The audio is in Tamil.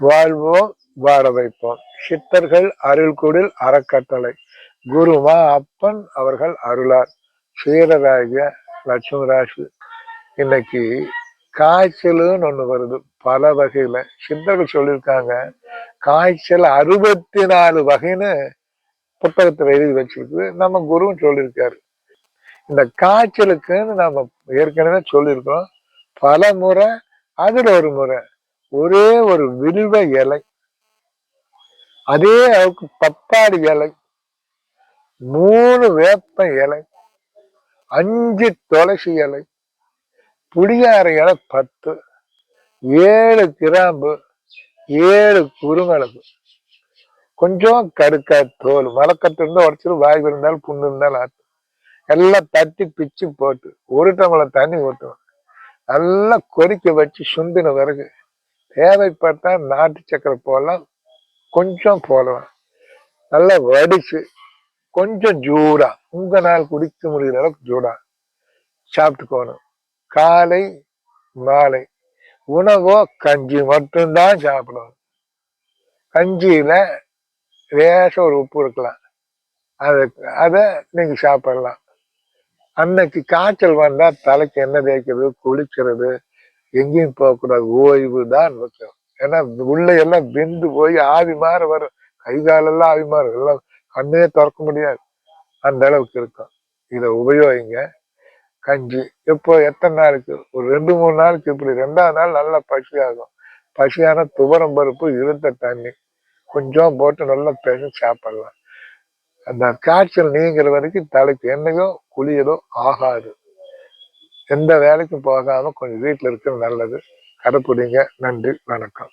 வாழ்வோம் வாழ வைப்போம். சித்தர்கள் அருள்குடில் அறக்கட்டளை. குருமா அப்பன் அவர்கள் அருளார். சுயராஜ லட்சுமி ராசு இன்னைக்கு காய்ச்சலுன்னு ஒண்ணு வருது. பல வகையில. சித்தர்கள் சொல்லியிருக்காங்க காய்ச்சல் அறுபத்தி நாலு வகைன்னு புத்தகத்துல எழுதி வச்சிருக்கு நம்ம குருவும் சொல்லியிருக்காரு. இந்த காய்ச்சலுக்குன்னு நம்ம ஏற்கனவே சொல்லியிருக்கோம் பல முறை அதுல ஒரு முறை. ஒரே ஒரு வில்வ இலை. அதே அளவுக்கு பப்பாளி இலை. மூணு வேப்ப இலை. அஞ்சு துளசி இலை. புளியார இலை பத்து. ஏழு கிராம்பு. ஏழு குறுமிளகு. கொஞ்சம் கருக்கா தோல். மலக்கட்டு இருந்தால் உடச்சிட்டு வாய் இருந்தாலும் புண்ணு இருந்தாலும் ஆத்து. எல்லாம் தட்டி பிச்சு போட்டு. ஒரு டம்ளர் தண்ணி ஊற்றுவோம் நல்லா கொதிக்க வச்சு சுண்டின பிறகு தேவைப்பட்டா நாட்டு சக்கரை போடலாம். கொஞ்சம் போடலாம். நல்லா வடிச்சு கொஞ்சம் ஜூடா உங்க நாள் குடிக்க முடிகிற அளவுக்கு ஜூடா சாப்பிட்டுக்கோணும். காலை மாலை. உணவோ கஞ்சி மட்டும்தான் சாப்பிடணும். கஞ்சியில லேச ஒரு உப்பு இருக்கலாம். அதை அதை நீங்க சாப்பிடலாம். அன்னைக்கு காய்ச்சல் வந்தா தலைக்கு எண்ணெய் தேய்க்கிறது குளிக்கிறது எங்கேயும் போகக்கூடாது. ஓய்வு தான் முக்கியம். ஏன்னா உள்ள எல்லாம் பிந்து போய் ஆவி மாற வரும். கை காலெல்லாம் ஆவி மாறும். எல்லாம் கண்ணே திறக்க முடியாது. அந்த அளவுக்கு இருக்கும். இதை உபயோகிங்க. கஞ்சி. எப்போ எத்தனை நாளுக்கு? ஒரு ரெண்டு மூணு நாளுக்கு இப்படி. ரெண்டாவது நாள் நல்லா பசியாகும். பசியான துவரம் பருப்பு இருந்த தண்ணி கொஞ்சம் போட்டு நல்லா பேசி சாப்பிடலாம். அந்த காய்ச்சல் நீங்கிற வரைக்கும் தலைக்கு எண்ணெயோ குளியலோ ஆகாது. எந்த வேலைக்கும் போகாம கொஞ்சம் வீட்டில் இருக்கிறது நல்லது. கடைப்பிடிங்க நன்றி. வணக்கம்.